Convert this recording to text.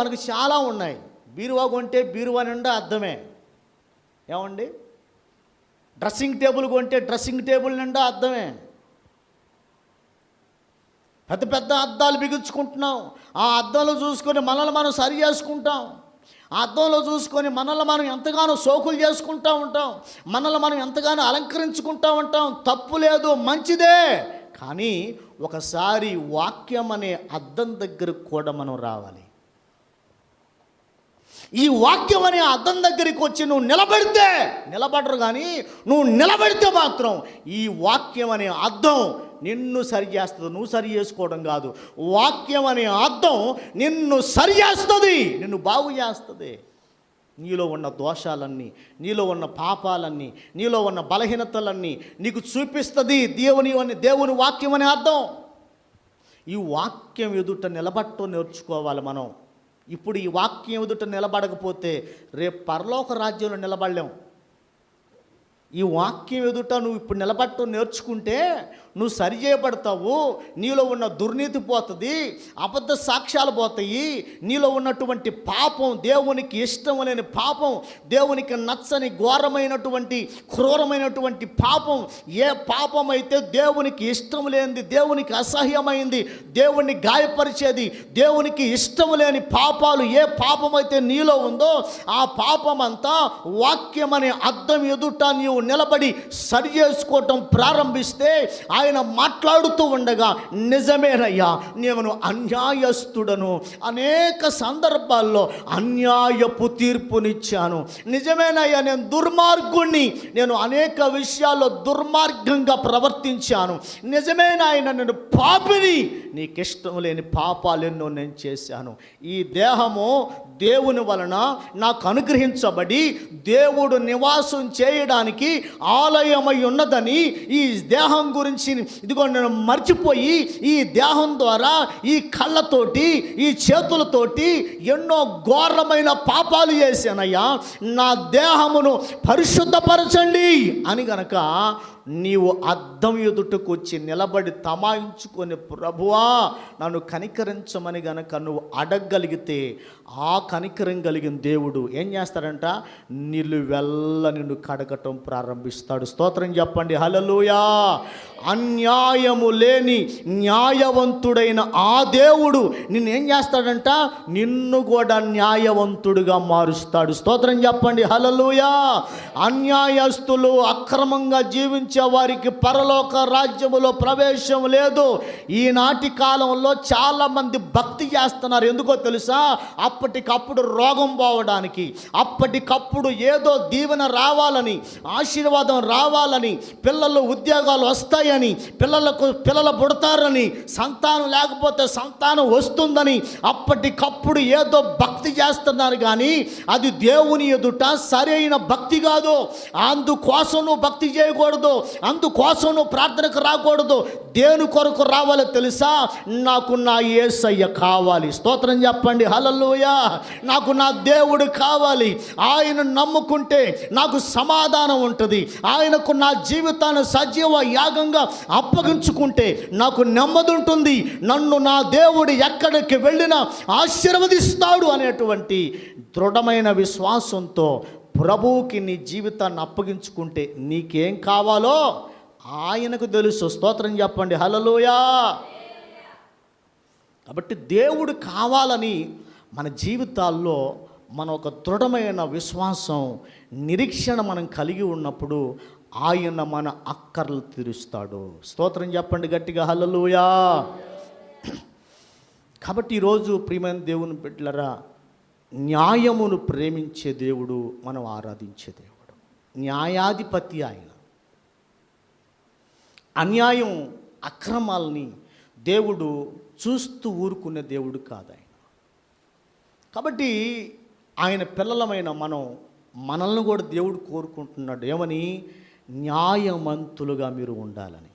మనకు చాలా ఉన్నాయి. బీరువా కొంటే బీరువా నిండా అర్థమే. ఏమండి? డ్రెస్సింగ్ టేబుల్ కొంటే డ్రెస్సింగ్ టేబుల్ నిండా అర్థమే. పెద్ద పెద్ద అద్దాలు బిగించుకుంటున్నాం. ఆ అద్దంలో చూసుకొని మనల్ని మనం సరి చేసుకుంటాం. ఆ అద్దంలో చూసుకొని మనల్ని మనం ఎంతగానో సోకులు చేసుకుంటూ ఉంటాం. మనల్ని మనం ఎంతగానో అలంకరించుకుంటూ ఉంటాం. తప్పు లేదు మంచిదే. కానీ ఒకసారి వాక్యం అనే అద్దం దగ్గరకు కూడా మనం రావాలి. ఈ వాక్యం అనే అర్థం దగ్గరికి వచ్చి నువ్వు నిలబడితే నిలబడరు కానీ నువ్వు నిలబడితే మాత్రం ఈ వాక్యం అనే అర్థం నిన్ను సరి చేస్తుంది. నువ్వు సరి చేసుకోవడం కాదు. వాక్యం అనే అర్థం నిన్ను సరి చేస్తుంది. నిన్ను బాగు చేస్తుంది. నీలో ఉన్న దోషాలన్నీ నీలో ఉన్న పాపాలన్నీ నీలో ఉన్న బలహీనతలన్నీ నీకు చూపిస్తుంది దేవుని అని దేవుని వాక్యం అనే అర్థం ఈ వాక్యం ఎదుట నిలబట్టో నేర్చుకోవాలి మనం. ఇప్పుడు ఈ వాక్యం ఎదుట నిలబడకపోతే రేపు పరలోక రాజ్యంలో నిలబడలేం. ఈ వాక్యం ఎదుట నువ్వు ఇప్పుడు నిలబట్టు నేర్చుకుంటే నువ్వు సరి చేయబడతావు. నీలో ఉన్న దుర్నీతి పోతుంది అబద్ధ సాక్ష్యాలు పోతాయి. నీలో ఉన్నటువంటి పాపం దేవునికి ఇష్టం లేని పాపం దేవునికి నచ్చని ఘోరమైనటువంటి క్రూరమైనటువంటి పాపం. ఏ పాపం అయితే దేవునికి ఇష్టం లేనిది దేవునికి అసహ్యమైంది దేవుణ్ణి గాయపరిచేది దేవునికి ఇష్టం లేని పాపాలు ఏ పాపం అయితే నీలో ఉందో ఆ పాపం అంతా వాక్యం అనే అర్థం ఎదుట నీవు నిలబడి సరి చేసుకోవటం ప్రారంభిస్తే ఆయన మాట్లాడుతూ ఉండగా నిజమేనయ్యా నేను అన్యాయస్తుడను అనేక సందర్భాల్లో అన్యాయపు తీర్పునిచ్చాను. నిజమేనయ్యా నేను దుర్మార్గుణ్ణి. నేను అనేక విషయాల్లో దుర్మార్గంగా ప్రవర్తించాను. నిజమేనాయన నేను పాపిని. నీకిష్టం లేని పాపాలెన్నో నేను చేశాను. ఈ దేహము దేవుని వలన నాకు అనుగ్రహించబడి దేవుడు నివాసం చేయడానికి ఆలయమై ఉన్నదని ఈ దేహం గురించి ఇదిగో నేను మర్చిపోయి ఈ దేహం ద్వారా ఈ కళ్ళతోటి ఈ చేతులతోటి ఎన్నో ఘోరమైన పాపాలు చేశానయ్యా. నా దేహమును పరిశుద్ధపరచండి అని గనక నీవు అద్దం ఎదుటకు వచ్చి నిలబడి తమాయించుకొని ప్రభువా నన్ను కనికరించమని గనక నువ్వు అడగగలిగితే ఆ కనికరం కలిగిన దేవుడు ఏం చేస్తాడంట? నిలువెల్ల నిన్ను కడగటం ప్రారంభిస్తాడు. స్తోత్రం చెప్పండి. హలలుయా అన్యాయము లేని న్యాయవంతుడైన ఆ దేవుడు నిన్నేం ఏం చేస్తాడంట? నిన్ను కూడా న్యాయవంతుడుగా మారుస్తాడు. స్తోత్రం చెప్పండి. హలలుయా అన్యాయస్తులు అక్రమంగా జీవించే వారికి పరలోక రాజ్యములో ప్రవేశం లేదు. ఈనాటి కాలంలో చాలామంది భక్తి చేస్తున్నారు. ఎందుకో తెలుసా? అప్పటికప్పుడు రోగం పోవడానికి అప్పటికప్పుడు ఏదో దీవెన రావాలని ఆశీర్వాదం రావాలని పిల్లలు ఉద్యోగాలు వస్తాయి అని పిల్లలకు పిల్లలు పుడతారని సంతానం లేకపోతే సంతానం వస్తుందని అప్పటికప్పుడు ఏదో భక్తి చేస్తున్నారు కానీ అది దేవుని ఎదుట సరైన భక్తి కాదు. అందుకోసం నువ్వు భక్తి చేయకూడదు. అందుకోసం నువ్వు ప్రార్థనకు రాకూడదు. దేని కొరకు రావాలో తెలుసా? నాకు నా ఏసయ్య కావాలి. స్తోత్రం చెప్పండి. హలలుయ నాకు నా దేవుడు కావాలి. ఆయన నమ్ముకుంటే నాకు సమాధానం ఉంటుంది. ఆయనకు నా జీవితాన్ని సజీవ యాగంగా అప్పగించుకుంటే నాకు నెమ్మది ఉంటుంది నన్ను నా దేవుడు ఎక్కడికి వెళ్ళినా ఆశీర్వదిస్తాడు అనేటువంటి దృఢమైన విశ్వాసంతో ప్రభువుకి నీ జీవితాన్ని అప్పగించుకుంటే నీకేం కావాలో ఆయనకు తెలుసు. స్తోత్రం చెప్పండి. హలలోయా కాబట్టి దేవుడు కావాలని మన జీవితాల్లో మన ఒక దృఢమైన విశ్వాసం నిరీక్షణ మనం కలిగి ఉన్నప్పుడు ఆయన మన అక్కర్లు తీరుస్తాడు. స్తోత్రం చెప్పండి గట్టిగా హలలుయా కాబట్టి ఈరోజు ప్రియమైన దేవుని బిడ్డలరా న్యాయమును ప్రేమించే దేవుడు మనం ఆరాధించే దేవుడు. న్యాయాధిపతి ఆయన. అన్యాయం అక్రమాలని దేవుడు చూస్తూ ఊరుకునే దేవుడు కాదు ఆయన. కాబట్టి ఆయన పిల్లలమైన మనం మనల్ని కూడా దేవుడు కోరుకుంటున్నాడు. ఏమని? న్యాయమంతులుగా మీరు ఉండాలని.